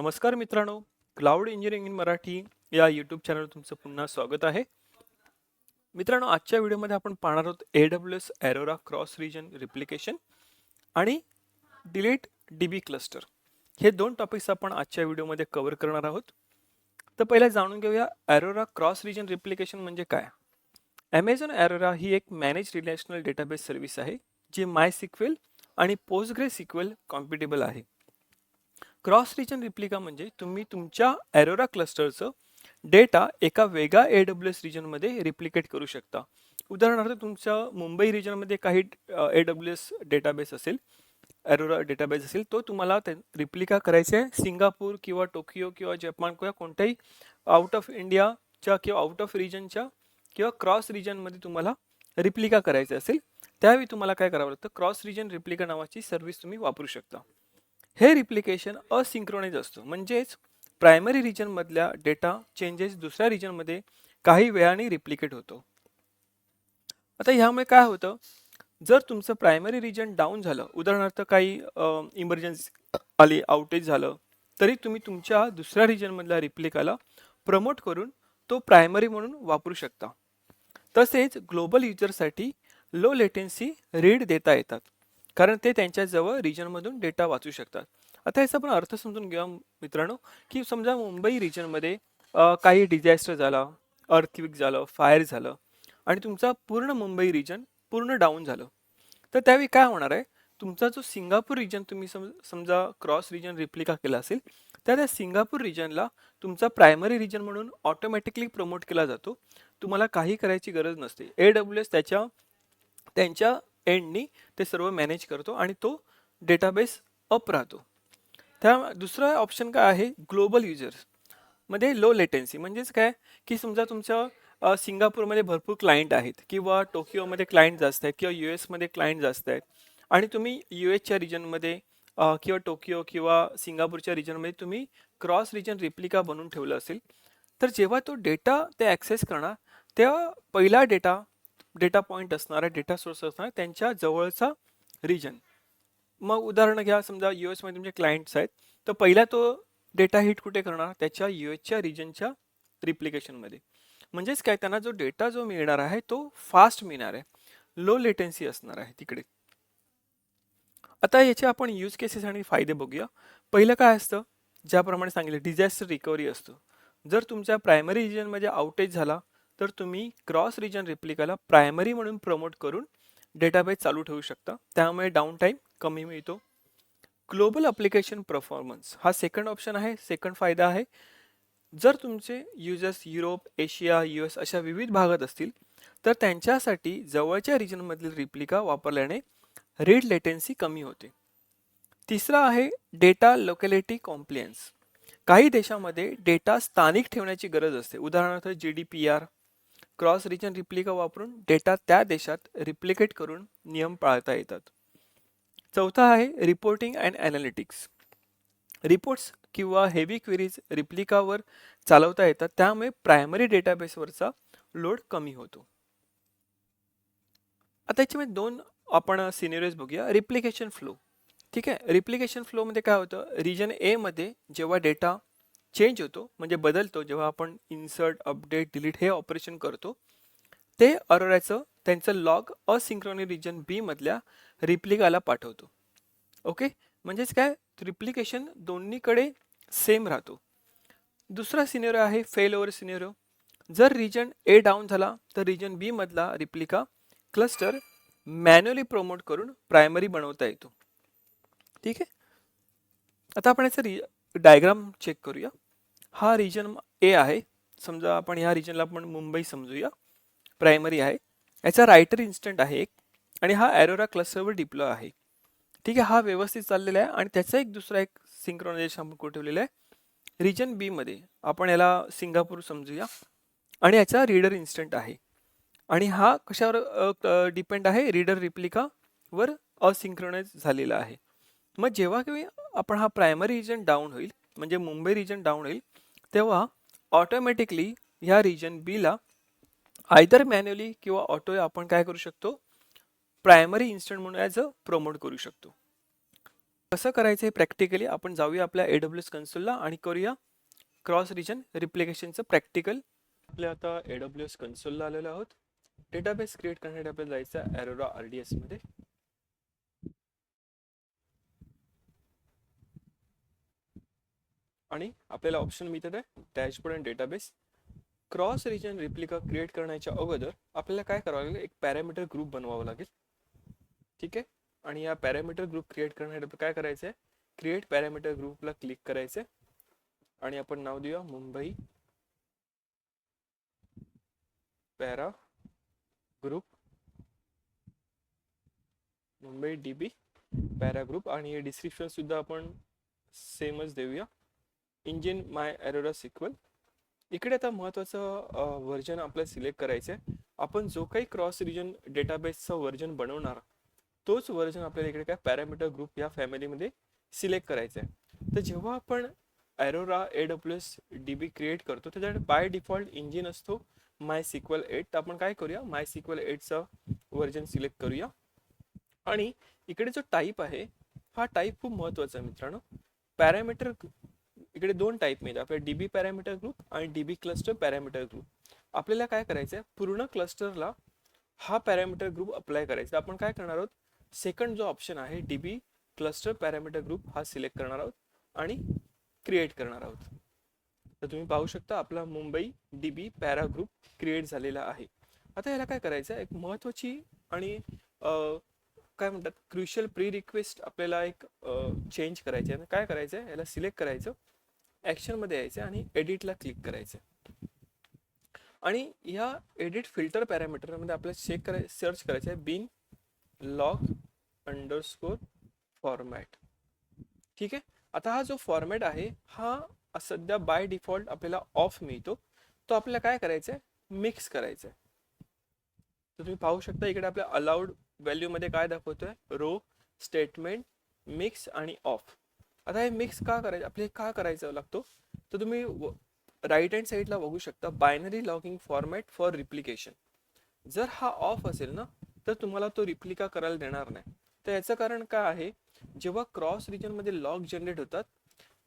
नमस्कार मित्रांनो cloud engineering in Marathi या यूट्यूब चॅनलवर तुमचं पुन्हा स्वागत आहे. मित्रांनो आजच्या व्हिडिओमध्ये आपण पाहणार आहोत A W S Aurora cross region replication आणि डिलीट डी बी क्लस्टर हे दोन टॉपिक्स आपण आजच्या व्हिडिओमध्ये कव्हर करणार आहोत. तर पहिला जाणून घेऊया ॲरोरा क्रॉस रिजन रिप्लिकेशन म्हणजे काय? ॲमेझॉन ॲरोरा ही एक मॅनेज रिलेशनल डेटाबेस सर्व्हिस आहे जी माय सिक्वेल आणि पोस्टग्रे सिक्वेल कॉम्पिटेबल आहे. क्रॉस रिजन रिप्लिका म्हणजे तुम्ही तुमच्या ॲरोरा क्लस्टरचं डेटा एका वेगळ्या ए डब्ल्यू एस रिजनमध्ये रिप्लिकेट करू शकता. उदाहरणार्थ तुमच्या मुंबई रिजनमध्ये काही ए डब्ल्यू एस डेटाबेस असेल ॲरोरा डेटाबेस असेल तो तुम्हाला ते रिप्लिका करायचे आहे. सिंगापूर किंवा टोकियो किंवा जपान किंवा कोणत्याही आउट ऑफ इंडियाच्या किंवा आउट ऑफ रिजनच्या किंवा क्रॉस रिजनमध्ये तुम्हाला रिप्लिका करायचं असेल त्यावेळी तुम्हाला काय करावं लागतं? क्रॉस रिजन रिप्लिका नावाची सर्व्हिस तुम्ही वापरू शकता. हे रिप्लिकेशन असिंक्रोनाइज असतं. म्हणजेच प्रायमरी रिजनमधल्या डेटा चेंजेस दुसऱ्या रिजनमध्ये काही वेळाने रिप्लिकेट होतो. आता ह्यामुळे काय होतं? जर तुमचं प्रायमरी रिजन डाऊन झालं उदाहरणार्थ काही इमर्जन्सी आली आउटेज झालं तरी तुम्ही तुमच्या दुसऱ्या रिजनमधल्या रिप्लिकाला प्रमोट करून तो प्रायमरी म्हणून वापरू शकता. तसेच ग्लोबल युजरसाठी लो लेटेन्सी रीड देता येतात. कारण ते त्यांच्याजवळ रिजनमधून डेटा वाचू शकतात. आता याचा आपण अर्थ समजून घेऊया मित्रांनो की समजा मुंबई रिजनमध्ये काही डिझॅस्टर झाला अर्थक्विक झालं फायर झालं आणि तुमचा पूर्ण मुंबई रिजन पूर्ण डाऊन झालं. तर त्यावेळी काय होणार आहे? तुमचा जो सिंगापूर रिजन तुम्ही सम समजा क्रॉस रिजन रिप्लिका केला असेल तर त्या सिंगापूर रिजनला तुमचा प्रायमरी रिजन म्हणून ऑटोमॅटिकली प्रमोट केला जातो. तुम्हाला काही करायची गरज नसते. ए डब्ल्यू एस त्याच्या त्यांच्या एंडनी ते सर्व मॅनेज करतो आणि तो डेटाबेस अप राहतो. त्या दुसरं ऑप्शन काय आहे? ग्लोबल युजर्समध्ये लो लेटेन्सी म्हणजेच काय? की समजा तुमच्या सिंगापूरमध्ये भरपूर क्लायंट आहेत किंवा टोकियोमध्ये क्लायंट जास्त आहेत किंवा यू एसमध्ये क्लायंट जास्त आहेत. आणि तुम्ही यू एसच्या रिजनमध्ये किंवा टोकियो किंवा सिंगापूरच्या रिजनमध्ये तुम्ही क्रॉस रिजन रिप्लिका बनवून ठेवलं असेल तर जेव्हा तो डेटा ते ॲक्सेस करणार तेव्हा पहिला डेटा डेटा पॉईंट असणारा डेटा सोर्स असणारा त्यांच्या जवळचा रिजन मग उदाहरण घ्या समजा यू एसमध्ये तुमचे क्लायंट्स आहेत तर पहिला तो डेटा हिट कुठे करणार? त्याच्या यू एसच्या रिजनच्या रिप्लिकेशनमध्ये म्हणजेच काय? त्यांना जो डेटा जो मिळणार आहे तो फास्ट मिळणार आहे. लो लेटेन्सी असणार आहे तिकडे. आता याचे आपण यूज केसेस आणि फायदे बघूया. पहिलं काय असतं? ज्याप्रमाणे सांगितलं डिझास्टर रिकव्हरी असतं. जर तुमच्या प्रायमरी रिजनमध्ये आउटेज झाला तर तुम्ही क्रॉस रिजन रिप्लिकाला प्रायमरी म्हणून प्रमोट करून डेटाबेस चालू ठेवू शकता. त्यामुळे डाऊन टाईम कमी मिळतो. ग्लोबल अप्लिकेशन परफॉर्मन्स हा सेकंड ऑप्शन आहे सेकंड फायदा आहे. जर तुमचे users Europe Asia U S अशा विविध भागात असतील तर त्यांच्यासाठी जवळच्या रिजनमधील रिप्लिका वापरल्याने रीड लेटेन्सी कमी होते. तिसरा आहे डेटा लोकॅलिटी कॉम्प्लियन्स काही देशामध्ये डेटा स्थानिक ठेवण्याची गरज असते. उदाहरणार्थ G D P R cross region replica वापरून डेटा त्या देशात रिप्लिकेट करून नियम पाळता येतात. चौथा आहे रिपोर्टिंग अँड ॲनालिटिक्स रिपोर्ट्स किंवा हेवी क्वेरीज रिप्लिकावर चालवता येतात. त्यामुळे प्रायमरी डेटाबेसवरचा लोड कमी होतो. आता याच्यामध्ये दोन आपण सिनेरियोज बघूया. रिप्लिकेशन फ्लो ठीक आहे? रिप्लिकेशन फ्लोमध्ये काय होतं? रिजन एमध्ये जेव्हा डेटा चेंज होतो. म्हणजे बदलतो. जेव्हा आपण इन्सर्ट अपडेट डिलीट हे ऑपरेशन करतो ते अरोराचं त्यांचं लॉग असिंक्रोनी रिजन बीमधल्या रिप्लिकाला पाठवतो. ओके म्हणजेच काय? रिप्लिकेशन दोन्हीकडे सेम राहतो. दुसरा सिनेरो आहे फेल ओव्हर सिनेरो जर रिजन ए डाऊन झाला तर रिजन बीमधला रिप्लिका क्लस्टर मॅन्युअली प्रमोट करून प्रायमरी बनवता येतो. ठीक आहे? आता आपण याचं रि डायग्राम चेक करूया. हा रिजन ए आहे. समजा आपण ह्या रिजनला आपण मुंबई समजूया. प्रायमरी आहे. याचा रायटर इन्स्टंट आहे एक. आणि हा ॲरोरा क्लस्टरवर डिप्लॉय आहे. ठीक आहे हा व्यवस्थित चाललेला आहे. आणि त्याचा एक दुसरा एक सिंक्रोनायझेशन आपण कुठे ठेवलेला आहे? रिजन बीमध्ये आपण याला सिंगापूर समजूया. आणि याचा रीडर इन्स्टंट आहे. आणि हा कशावर डिपेंड आहे? रीडर रिप्लिकावर असिंक्रोनाइज झालेला आहे. मग जेव्हा की आपण हा प्रायमरी रिजन डाऊन होईल म्हणजे मुंबई रिजन डाऊन होईल तेव्हा ऑटोमॅटिकली ह्या रिजन बीला आयदर मॅन्युअली किंवा ऑटो आपण काय करू शकतो? प्रायमरी इन्स्टंट म्हणून ॲज अ प्रमोट करू शकतो. कसं करायचं आहे प्रॅक्टिकली आपण जाऊया आपल्या ए डब्ल्यू एस कन्सोलला आणि करूया क्रॉस रिजन रिप्लिकेशनचं प्रॅक्टिकल आपल्या आता ए डब्ल्यू एस कन्सोलला आलेलो आहोत. डेटाबेस क्रिएट करण्यासाठी आपल्याला जायचं आहे ॲरोरा आर डी एसमध्ये आणि आपल्याला ऑप्शन मिळतात आहे dashboard and database cross region replica create करण्याच्या अगोदर आपल्याला काय करावं लागेल? एक पॅरामीटर ग्रुप बनवावं लागेल. ठीक आहे? आणि या पॅरामीटर ग्रुप क्रिएट करण्यासाठी काय करायचं आहे? क्रिएट पॅरामीटर ग्रुपला क्लिक करायचं आणि आपण नाव देऊया Mumbai para group Mumbai D B para group आणि हे डिस्क्रिप्शन सुद्धा आपण सेमच देऊया. Engine my Aurora SQL. इकडे आता महत्त्वाचं व्हर्जन आपल्याला सिलेक्ट करायचं आहे आपण जो काही क्रॉस रिजन डेटाबेसचं व्हर्जन बनवणार तोच व्हर्जन आपल्याला इकडे काय पॅरामीटर ग्रुप या फॅमिलीमध्ये सिलेक्ट करायचं आहे तर जेव्हा आपण Aurora A W S D B create करतो त्याच्यात बाय डिफॉल्ट इंजिन असतो माय सिक्वल एट. तर आपण काय करूया? माय सिक्वल एटचं व्हर्जन सिलेक्ट करूया. आणि इकडे जो टाईप आहे हा टाईप खूप महत्त्वाचा आहे मित्रांनो. पॅरामीटर इकडे दोन टाईप मिळतात. आपल्या डीबी पॅरामीटर ग्रुप आणि डीबी क्लस्टर पॅरामीटर ग्रुप आपल्याला काय करायचं आहे पूर्ण क्लस्टरला हा पॅरामीटर ग्रुप अप्लाय करायचा. आपण काय करणार आहोत? सेकंड जो ऑप्शन आहे D B cluster parameter group हा सिलेक्ट करणार आहोत आणि क्रिएट करणार आहोत. तर तुम्ही पाहू शकता आपला Mumbai D B para group create झालेला आहे. आता याला काय करायचं आहे एक महत्त्वाची आणि काय म्हणतात? क्रुशियल प्री रिक्वेस्ट आपल्याला एक चेंज करायची आहे. काय करायचं आहे याला सिलेक्ट करायचं. ॲक्शनमध्ये यायचं आणि एडिटला क्लिक करायचं. आणि या एडिट फिल्टर पॅरामीटरमध्ये आपल्याला चेक कराय सर्च करायचं आहे बिन लॉग अंडरस्कोर फॉर्मॅट ठीक आहे? आता हा जो फॉर्मॅट आहे हा सध्या बाय डिफॉल्ट आपल्याला ऑफ मिळतो. तो आपल्याला काय करायचं आहे मिक्स करायचं आहे तर तुम्ही पाहू शकता इकडे आपल्या अलाउड व्हॅल्यूमध्ये काय दाखवतोय? रो स्टेटमेंट मिक्स आणि ऑफ आता हे मिक्स का करायचं? आपले का करायचं लागतो? तर तुम्ही राईट हँड साईडला बघू शकता binary logging format for replication जर हा ऑफ असेल ना तर तुम्हाला तो रिप्लिका करायला देणार नाही. तर याचं कारण काय आहे? जेव्हा क्रॉस रिजनमध्ये लॉग जनरेट होतात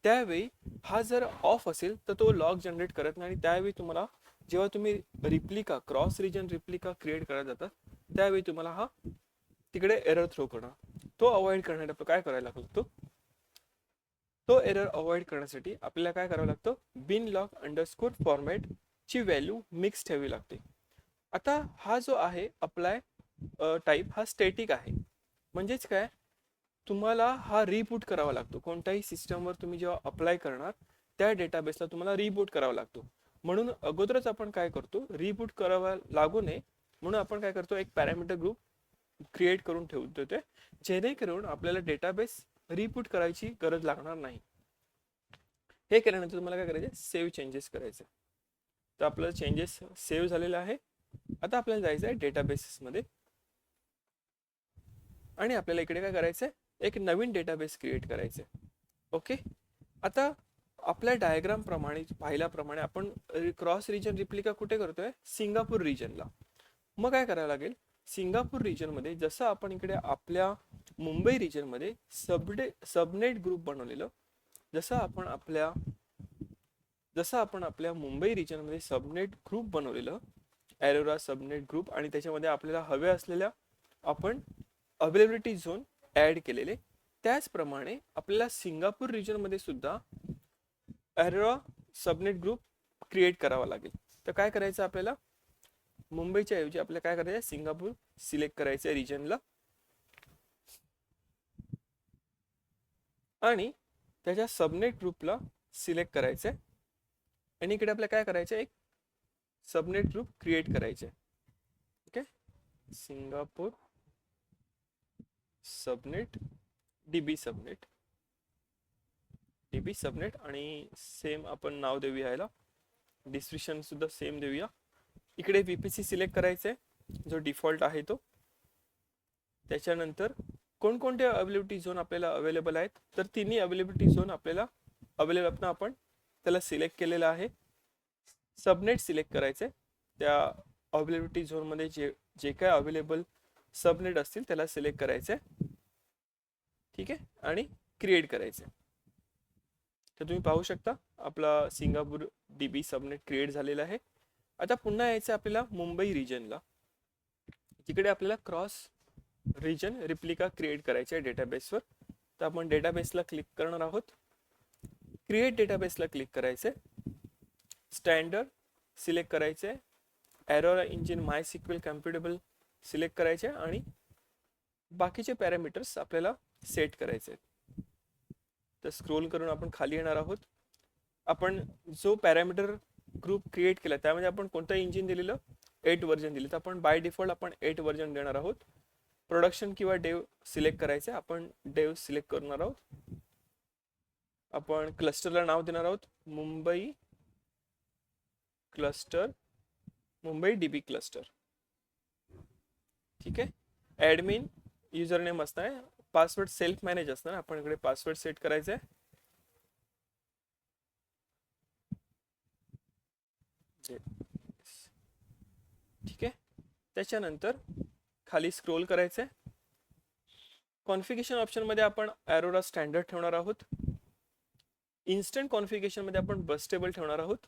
त्यावेळी हा जर ऑफ असेल तर तो लॉग जनरेट करत नाही आणि त्यावेळी तुम्हाला जेव्हा तुम्ही replica cross region replica create करत जातात त्यावेळी तुम्हाला हा तिकडे एरर थ्रो करणार. तो अवॉइड करण्यासाठी काय करायला लागतो? तो एरर अवॉइड करण्यासाठी आपल्याला काय करावं लागतं? बिन लॉक अंडरस्कोर फॉर्मॅट ची व्हॅल्यू मिक्स ठेवावी लागते. आता हा जो आहे अप्लाय टाईप हा स्टॅटिक आहे. म्हणजेच काय? तुम्हाला हा रिबूट करावा लागतो. कोणत्याही सिस्टमवर तुम्ही जेव्हा अप्लाय करणार त्या डेटाबेसला तुम्हाला रिबूट करावा लागतो. म्हणून अगोदरच आपण काय करतो? रिबूट करावा लागू नये. म्हणून आपण काय करतो? एक पॅरामीटर ग्रुप क्रिएट करून ठेवतो ते. जेणेकरून आपल्याला डेटाबेस रिपूट करायची गरज लागणार नाही. हे केल्यानंतर तुम्हाला काय करायचे सेव्ह चेंजेस करायचे तर आपलं चेंजेस सेव्ह झालेलं आहे. आता आपल्याला जायचं आहे डेटाबेसेसमध्ये आणि आपल्याला इकडे काय करायचं एक नवीन डेटाबेस क्रिएट करायचं ओके आता आपल्या डायग्राम प्रमाणे पाहिल्याप्रमाणे आपण क्रॉस रिजन रिप्लिका कुठे करतोय? सिंगापूर रिजनला मग काय करायला लागेल? सिंगापूर रिजनमध्ये जसं आपण इकडे आपल्या मुंबई रिजनमध्ये सबडे सबनेट ग्रुप बनवलेलं. जसं आपण आपल्या जसं आपण आपल्या मुंबई रिजनमध्ये सबनेट ग्रुप बनवलेलं ॲरोरा सबनेट ग्रुप आणि त्याच्यामध्ये आपल्याला हवे असलेल्या आपण अवेलेबिलिटी झोन ॲड केलेले. त्याचप्रमाणे आपल्याला सिंगापूर रिजनमध्ये सुद्धा ॲरोरा सबनेट ग्रुप क्रिएट करावा लागेल. तर काय करायचं आपल्याला? मुंबईच्या ऐवजी आपल्याला काय करायचं सिंगापूर सिलेक्ट करायचं आहे रिजनला आणि त्याच्या सबनेट ग्रुपला सिलेक्ट करायचं. आहे आणि इकडे आपल्याला काय करायचं? एक सबनेट ग्रुप क्रिएट करायचे. Okay Singapore subnet DB subnet DB subnet आणि सेम आपण नाव देऊया याला. डिस्क्रिप्शन सुद्धा सेम देऊया. इकडे व्हीपीसी सिलेक्ट करायचं. आहे जो डिफॉल्ट आहे तो. त्याच्यानंतर कोणकोणते अवेलेबिलिटी झोन आपल्याला अवेलेबल आहेत तर तिन्ही अवेलेबिलिटी झोन आपल्याला अवेलेबल आपण त्याला सिलेक्ट केलेलं आहे. सबनेट सिलेक्ट करायचे. त्या अवेलेबिलिटी झोनमध्ये जे जे काय अवेलेबल सबनेट असतील त्याला सिलेक्ट करायचे. ठीक आहे? आणि क्रिएट करायचं. आहे तर तुम्ही पाहू शकता आपला Singapore D B subnet create झालेला आहे. आता पुन्हा यायचं आहे आपल्याला मुंबई रिजनला तिकडे आपल्याला क्रॉस रिजन रिप्लिका क्रिएट करायचे आहे डेटाबेसवर तर आपण डेटाबेसला क्लिक करणार आहोत. क्रिएट डेटाबेसला क्लिक करायचं आहे स्टँडर्ड सिलेक्ट करायचे आहे engine MySQL compatible select करायचे आणि बाकीचे पॅरामीटर्स आपल्याला सेट करायचे आहेत तर स्क्रोल करून आपण खाली येणार आहोत. आपण जो पॅरामीटर ग्रुप क्रिएट केला त्यामध्ये आपण कोणतं इंजिन दिलेलं एट व्हर्जन दिले तर आपण बाय डिफॉल्ट आपण एट व्हर्जन देणार आहोत. प्रोडक्शन किंवा डेव सिलेक्ट करायचे. आपण डेव सिलेक्ट करणार आहोत. आपण क्लस्टरला नाव देणार आहोत. Mumbai cluster Mumbai DB cluster ठीक आहे? ॲडमिन युजर नेम असणार आहे. पासवर्ड सेल्फ मॅनेज असणार. आपण इकडे पासवर्ड सेट करायचा आहे. ठीक आहे? त्याच्यानंतर खाली स्क्रोल करायचं आहे कॉन्फिगेशन ऑप्शनमध्ये आपण ॲरोरा स्टँडर्ड ठेवणार आहोत. इन्स्टंट कॉन्फिगेशनमध्ये आपण बस्टेबल ठेवणार आहोत.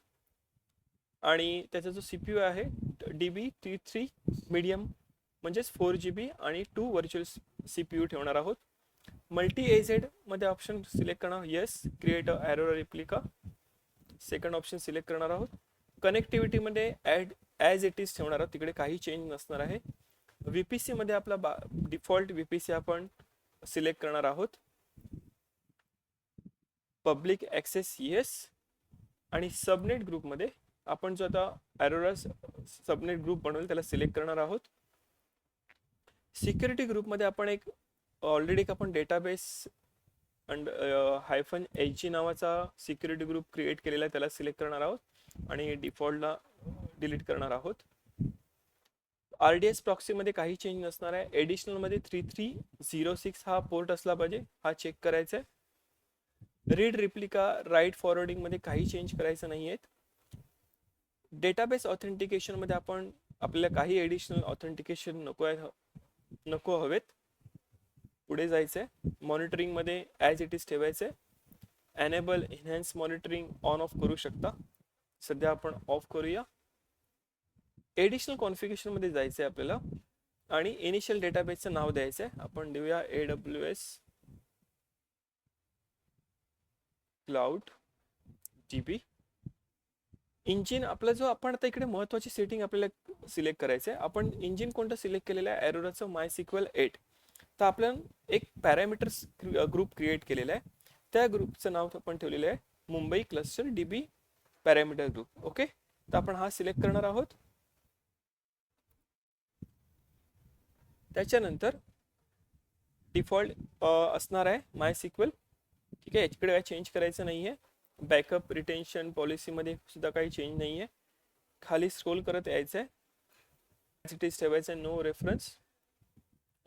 आणि त्याचा जो सी पी यू आहे D B three three medium म्हणजेच फोर जी बी आणि two virtual C P U ठेवणार आहोत. मल्टी ए ऑप्शन सिलेक्ट करणार yes create a Aurora replica second option select करणार आहोत. कनेक्टिव्हिटीमध्ये ॲड ॲज इट इज ठेवणार आहोत. तिकडे काही चेंज नसणार आहे. व्ही पी सीमध्ये आपला बा डिफॉल्ट व्हीपीसी पी सी आपण सिलेक्ट करणार आहोत. पब्लिक ॲक्सेस येस आणि सबनेट ग्रुपमध्ये आपण जो आता ॲरोरा सबनेट ग्रुप बनवेल त्याला सिलेक्ट करणार आहोत. सिक्युरिटी ग्रुपमध्ये आपण एक ऑलरेडी एक आपण डेटाबेस अंड हायफन एच जी नावाचा सिक्युरिटी ग्रुप क्रिएट केलेला आहे त्याला सिलेक्ट करणार आहोत. आणि डिफॉल्टला डिलीट करणार आहोत. आर डी एस प्रॉक्सीमध्ये काही चेंज नसणार आहे. एडिशनलमध्ये थ्री थ्री झिरो सिक्स हा पोर्ट असला पाहिजे. हा चेक करायचा आहे. रीड रिप्लिका राईट फॉरवर्डिंगमध्ये काही चेंज करायचं नाही आहेत. डेटाबेस ऑथेंटिकेशनमध्ये आपण आपल्याला काही एडिशनल ऑथेंटिकेशन नको आहे नको हवेत. पुढे जायचं आहे मॉनिटरिंगमध्ये ॲज इट इज ठेवायचं आहे enable enhance monitoring on off करू शकता. सध्या आपण ऑफ करूया. एडिशनल कॉन्फिगेशनमध्ये जायचं आहे आपल्याला. आणि इनिशियल डेटाबेसचं नाव द्यायचं आहे आपण देऊया A W S cloud G B engine आपला जो आपण आता इकडे महत्वाची सेटिंग आपल्याला सिलेक्ट करायचं आहे आपण इंजिन कोणतं सिलेक्ट केलेलं आहे? एरोराचं माय सिक्वेल एट तर आपण एक पॅरामीटर्स ग्रुप क्रिएट केलेला आहे. त्या ग्रुपचं नाव आपण ठेवलेलं आहे. Mumbai cluster D B parameter group okay तर आपण हा सिलेक्ट करणार आहोत. त्याच्यानंतर डिफॉल्ट असणार आहे माय सिक्वेल ठीक आहे याच्याकडे काय चेंज करायचं नाही आहे बॅकअप रिटेन्शन पॉलिसीमध्ये सुद्धा काही चेंज नाही आहे खाली स्क्रोल करत यायचं आहे इट इज ठेवायचं आहे नो रेफरन्स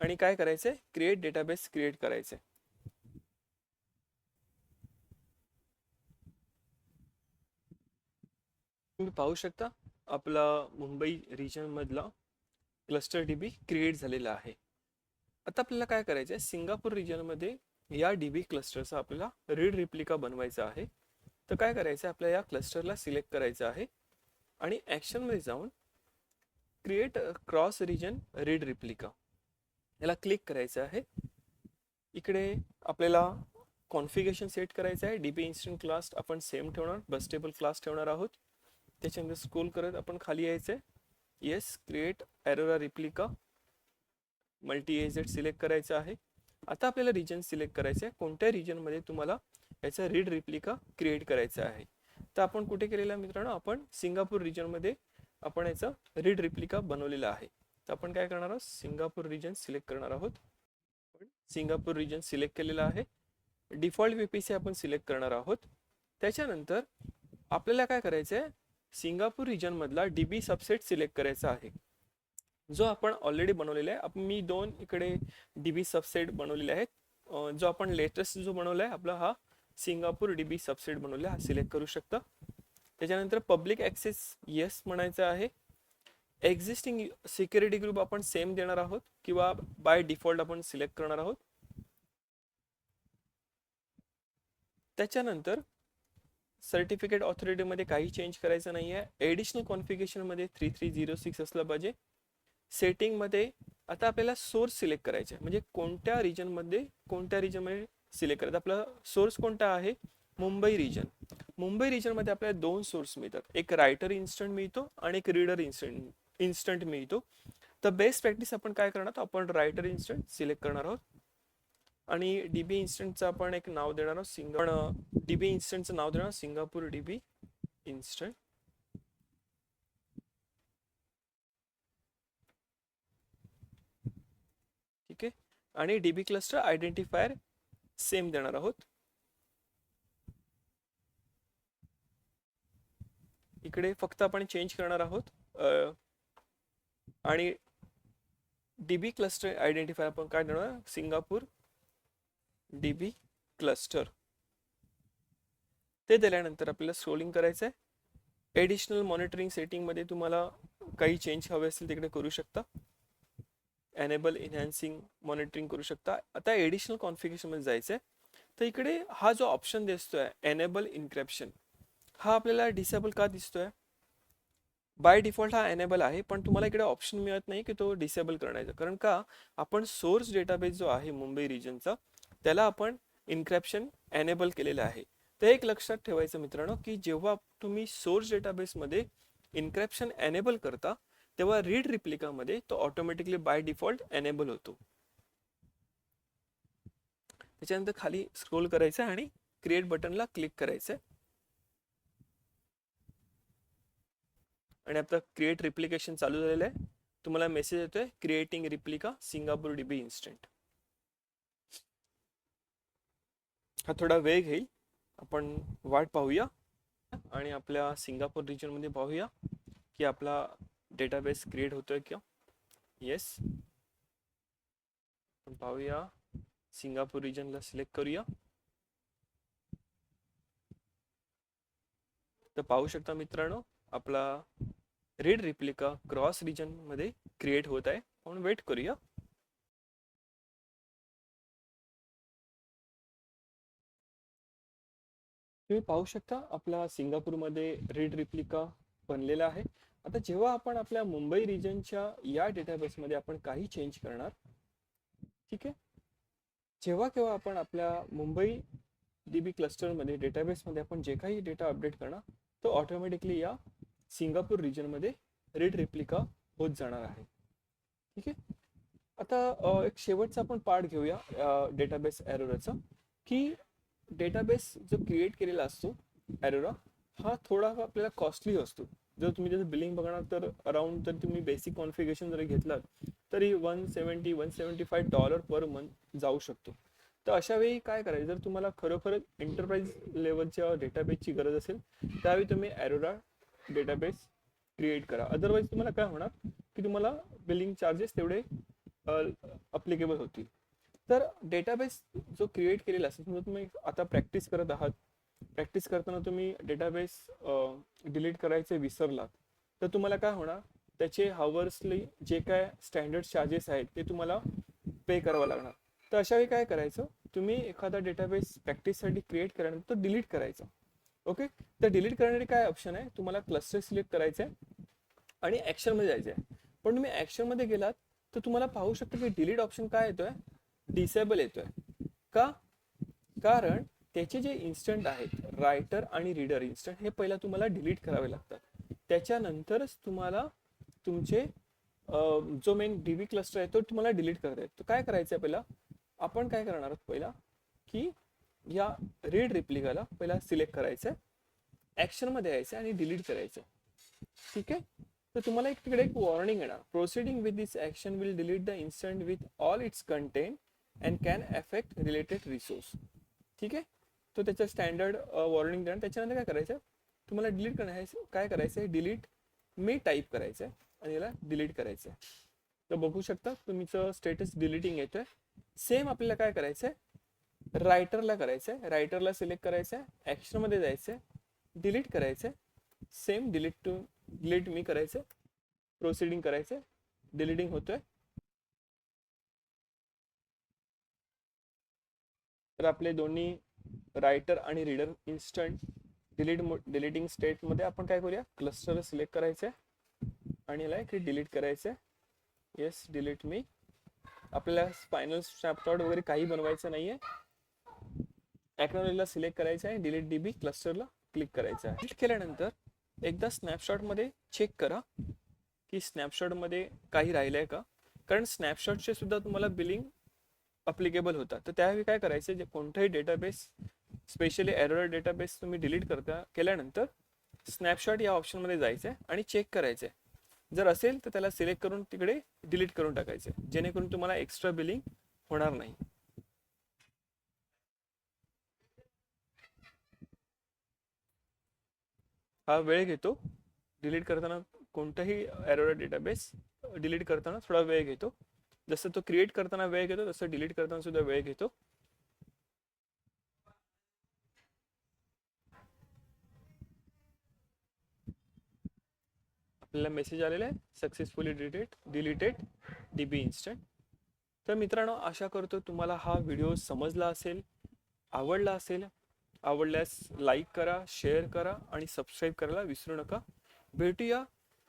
आणि काय करायचं आहे क्रिएट डेटाबेस क्रिएट करायचं आहे तुम्ही पाहू शकता आपला मुंबई रिजनमधला क्लस्टर डी बी क्रिएट झालेला आहे. आता आपल्याला काय करायचं आहे सिंगापूर रिजनमध्ये या डी बी क्लस्टरचा आपल्याला रीड रिप्लिका बनवायचा आहे. तर काय करायचं आहे आपल्या या क्लस्टरला सिलेक्ट करायचं आहे. आणि ॲक्शनमध्ये जाऊन create cross region read replica याला क्लिक करायचं आहे. इकडे आपल्याला कॉन्फिगेशन सेट करायचं आहे. डी बी इन्स्टंट क्लास आपण सेम ठेवणार बस्टेबल क्लास ठेवणार आहोत. त्याच्यानंतर स्क्रोल करत आपण खाली यायचं आहे yes create Aurora replica. Multi AZ select करायचं आहे. आता आपल्याला रिजन सिलेक्ट करायचं आहे. कोणत्या रिजनमध्ये तुम्हाला याचा रीड रिप्लिका क्रिएट करायचा आहे. तर आपण कुठे केलेला मित्रांनो? आपण सिंगापूर रिजनमध्ये आपण याचा रीड रिप्लिका बनवलेला आहे. तर आपण काय करणार आहोत? सिंगापूर रिजन सिलेक्ट करणार आहोत. सिंगापूर रिजन सिलेक्ट केलेला आहे. डिफॉल्ट व्ही पी सी आपण सिलेक्ट करणार आहोत. त्याच्यानंतर आपल्याला काय करायचं आहे सिंगापूर रिजनमधला डी बी सबसेट सिलेक्ट करायचा आहे. जो आपण ऑलरेडी बनवलेला आहे आपण मी दोन इकडे डी बी सबसेट बनवलेले आहेत. जो आपण लेटेस्ट जो बनवला आहे आपला हा सिंगापूर डी बी सबसेट बनवला हा सिलेक्ट करू शकता. त्याच्यानंतर पब्लिक ॲक्सेस येस म्हणायचं आहे. एक्झिस्टिंग सिक्युरिटी ग्रुप आपण सेम देणार आहोत किंवा बाय डिफॉल्ट आपण सिलेक्ट करणार आहोत. त्याच्यानंतर सर्टिफिकेट ऑथॉरिटीमध्ये काही चेंज करायचं नाही आहे एडिशनल कॉन्फिगेशनमध्ये थ्री थ्री झिरो सिक्स असलं पाहिजे. सेटिंगमध्ये आता आपल्याला सोर्स सिलेक्ट करायचे आहे. म्हणजे कोणत्या रिजनमध्ये कोणत्या रिजनमध्ये सिलेक्ट करायचं? आपला सोर्स कोणता आहे? मुंबई रिजन मुंबई रिजनमध्ये आपल्याला दोन सोर्स मिळतात. एक रायटर इन्स्टंट मिळतो आणि एक रीडर इन्स्टंट इन्स्टंट मिळतो. तर बेस्ट प्रॅक्टिस आपण काय करणार? आहोत आपण रायटर इन्स्टंट सिलेक्ट करणार आहोत. आणि डीबी इन्स्टंटचं आपण एक नाव देणार आहोत. सिंग डीबी इन्स्टंटचं नाव देणार सिंगापूर डीबी इन्स्टंट ठीक आहे आणि डीबी क्लस्टर आयडेंटिफायर सेम देणार आहोत. इकडे फक्त आपण चेंज करणार आहोत. आणि डीबी क्लस्टर आयडेंटिफायर आपण काय देणार सिंगापूर डीबी क्लस्टर ते दिल्यानंतर आपल्याला स्क्रोलिंग करायचं आहे एडिशनल मॉनिटरिंग सेटिंगमध्ये तुम्हाला काही चेंज हवे असतील तिकडे करू शकता. एनेबल इन्हॅन्सिंग मॉनिटरिंग करू शकता. आता एडिशनल कॉन्फिगरेशनमध्ये जायचं आहे तर इकडे हा जो ऑप्शन दिसतोय एनेबल इन्क्रिप्शन हा आपल्याला डिसेबल का दिसतोय? बाय डिफॉल्ट हा एनेबल आहे पण तुम्हाला इकडे ऑप्शन मिळत नाही की तो डिसेबल करण्याचा. कारण का? आपण सोर्स डेटाबेस जो आहे मुंबई रिजनचा त्याला आपण इन्क्रॅप्शन एनेबल केलेलं आहे. ते एक लक्षात ठेवायचं मित्रांनो की जेव्हा तुम्ही सोर्स डेटाबेसमध्ये इन्क्रॅप्शन एनेबल करता तेव्हा रीड रिप्लिकामध्ये तो ऑटोमॅटिकली बाय डिफॉल्ट एनेबल होतो. त्याच्यानंतर खाली स्क्रोल करायचं आणि क्रिएट बटनला क्लिक करायचं. आणि आता क्रिएट रिप्लिकेशन चालू झालेलं आहे. तुम्हाला मेसेज येतोय creating replica Singapore DB instance हा थोडा वेळ घेईल. आपण वाट पाहूया. आणि आपल्या सिंगापूर रिजनमध्ये पाहूया की आपला डेटाबेस क्रिएट होतोय का येस पाहूया. सिंगापूर रिजनला सिलेक्ट करूया. तर पाहू शकता मित्रांनो आपला रेड रिप्लिका क्रॉस रिजनमध्ये क्रिएट होत आहे. आपण वेट करूया. तुम्ही पाहू शकता आपला सिंगापूरमध्ये रेड रिप्लिका बनलेला आहे. आता जेव्हा आपण आपल्या मुंबई रिजनच्या या डेटाबेसमध्ये आपण काही चेंज करणार ठीक आहे? जेव्हा केव्हा आपण आपल्या मुंबई डीबी क्लस्टरमध्ये डेटाबेसमध्ये आपण जे काही डेटा अपडेट करणार तो ऑटोमॅटिकली या सिंगापूर रिजनमध्ये रेड रेप्लिका होत जाणार आहे. ठीक आहे? आता एक शेवटचा आपण पार्ट घेऊया डेटाबेस एरोराचा. की डेटाबेस जो क्रिएट केलेला असतो एरोरा हा थोडा आपल्याला कॉस्टली असतो. जर तुम्ही त्याचं बिलिंग बघणार तर अराउंड जर तुम्ही बेसिक कॉन्फिगरेशन जरी घेतलात तरी one seventy one seventy five dollar per month जाऊ शकतो. तर अशा वेळी काय करायचं? जर तुम्हाला खरोखर एंटरप्राइज लेवलच्या डेटाबेसची गरज असेल त्यावेळी तुम्ही ॲरोरा डेटाबेस क्रिएट करा. अदरवाईज तुम्हाला काय होणार? की तुम्हाला बिलिंग चार्जेस तेवढे अप्लिकेबल होतील. तर डेटाबेस जो क्रिएट केलेला असेल समजा तुम्ही आता प्रॅक्टिस करत आहात प्रॅक्टिस करताना तुम्ही डेटाबेस डिलीट करायचे विसरलात तर तुम्हाला काय होणार? त्याचे हावर्सली जे काय स्टँडर्ड चार्जेस आहेत ते तुम्हाला पे करावं लागणार. तर अशावेळी काय करायचं? तुम्ही एखादा डेटाबेस प्रॅक्टिससाठी क्रिएट केल्यानंतर डिलीट करायचा. ओके तर डिलीट करण्यासाठी काय ऑप्शन आहे? तुम्हाला क्लस्टर सिलेक्ट करायचं आहे आणि ॲक्शनमध्ये जायचं आहे. पण तुम्ही ॲक्शनमध्ये गेलात तर तुम्हाला पाहू शकता की डिलीट ऑप्शन काय येतोय? डिसेबल येतोय. का? कारण त्याचे जे इन्स्टंट आहेत रायटर आणि रीडर इन्स्टंट हे पहिला तुम्हाला डिलीट करावे लागतात. त्याच्यानंतरच तुम्हाला तुमचे जो मेन डी बी क्लस्टर आहे तो तुम्हाला डिलीट करता येतो. काय करायचं आहे पहिला? आपण काय करणार आहोत पहिला? की या रीड रिप्लिकाला पहिला सिलेक्ट करायचं आहे ॲक्शनमध्ये यायचं आणि डिलीट करायचं ठीक आहे? तर तुम्हाला एक तिकडे एक वॉर्निंग येणार. Proceeding with this action will delete the instance with all its content and can affect related resource ठीक आहे? तो त्याचं स्टँडर्ड वॉर्निंग देणार. त्याच्यानंतर काय करायचं? तुम्हाला डिलीट करायचं काय करायचं आहे डिलीट मी टाईप करायचं आहे आणि याला डिलीट करायचं आहे तर बघू शकता तुमचं स्टेटस डिलीटिंग येतोय. सेम आपल्याला काय करायचं आहे रायटरला करायचं आहे रायटरला सिलेक्ट करायचं आहे ॲक्शनमध्ये जायचं आहे डिलीट करायचं आहे same delete to delete me करायचं प्रोसिडिंग करायचं डिलीटिंग होतोय. तर आपले दोन्ही रायटर आणि रीडर इन्स्टंट डिलीट डिलीटिंग स्टेटमध्ये आपण काय करूया? क्लस्टर सिलेक्ट करायचे आणि याला इकडे डिलीट करायचे. येस डिलीट मी आपल्याला फायनल स्नॅपशॉट वगैरे काही बनवायचं नाही आहे ॲक्नॉलेजला सिलेक्ट करायचं आहे. डिलीट डी बी क्लस्टरला क्लिक करायचं आहे. डिलीट केल्यानंतर एकदा स्नॅपशॉटमध्ये चेक करा की स्नॅपशॉटमध्ये काही राहिलं आहे का? कारण स्नॅपशॉटचे सुद्धा तुम्हाला बिलिंग अप्लिकेबल होतात. तर त्यावेळी काय करायचं? जे कोणताही डेटाबेस स्पेशली एरर डेटाबेस तुम्ही डिलीट करता केल्यानंतर स्नॅपशॉट या ऑप्शनमध्ये जायचं आहे आणि चेक करायचं आहे जर असेल तर त्याला सिलेक्ट करून तिकडे डिलीट करून टाकायचं आहे जेणेकरून तुम्हाला एक्स्ट्रा बिलिंग होणार नाही. हा वेळ घेतो. डिलीट करताना कोणताही एरोडा डेटाबेस डिलीट करताना थोडा वेळ घेतो. जसं तो क्रिएट करताना वेळ घेतो तसं डिलीट करताना सुद्धा वेळ घेतो. आपल्याला मेसेज आलेला आहे. Successfully deleted deleted D B instance तर मित्रांनो आशा करतो तुम्हाला हा व्हिडिओ समजला असेल आवडला असेल. आवडल्यास लाईक करा शेअर करा आणि सबस्क्राईब करायला विसरू नका. भेटूया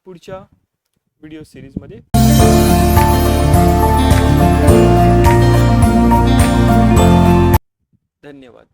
पुढच्या व्हिडिओ सिरीजमध्ये धन्यवाद.